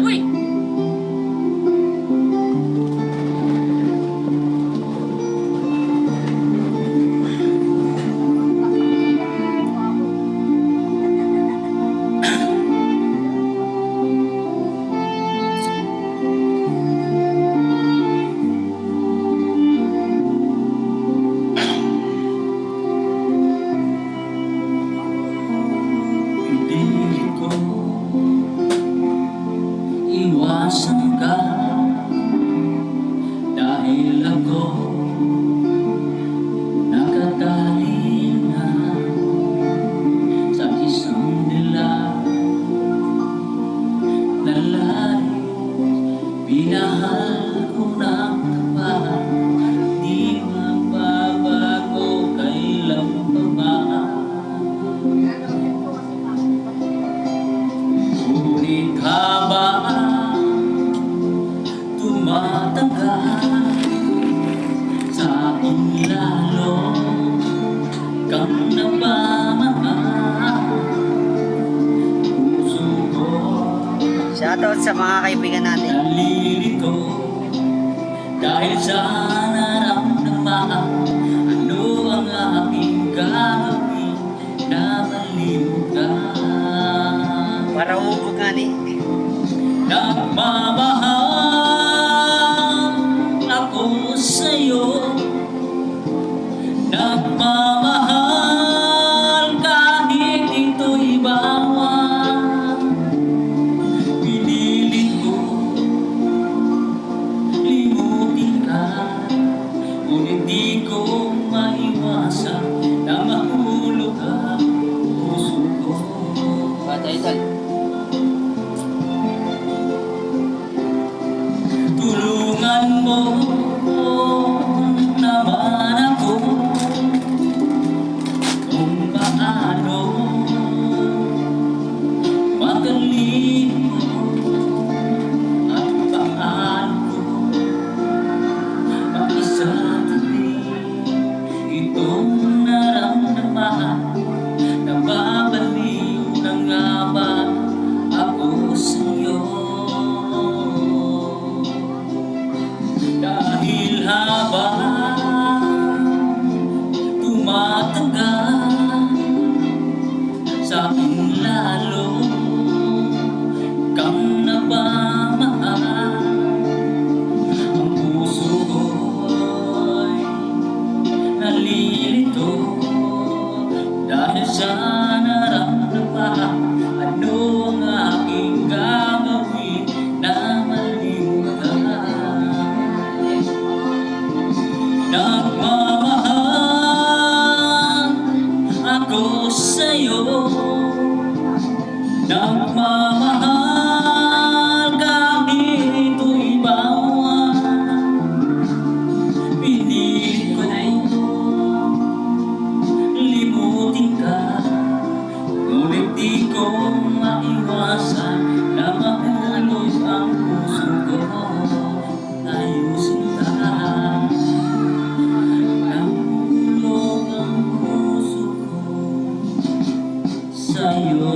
喂 tumatagal sa aking lalo kang napamahal Puso ko Shoutout sa mga kaibigan natin. nalilito dahil sa nararamdaman ano ang aking gagawin na malimutan Para ubog nga ni. Nagmamahal lalo. Kang napamahal. Ang puso ko'y nalilito. Dahil sa naramdaman ano ang aking gagawin na malimutan Nagmamahal ako sa'yo Nagmamahal kami ito'y bawal. Pilit ko na ito. Limutin ka. Ngunit di ko maiwasan Na makulos ang puso ko. Ayusin ka. Ang puso ko. Sa'yo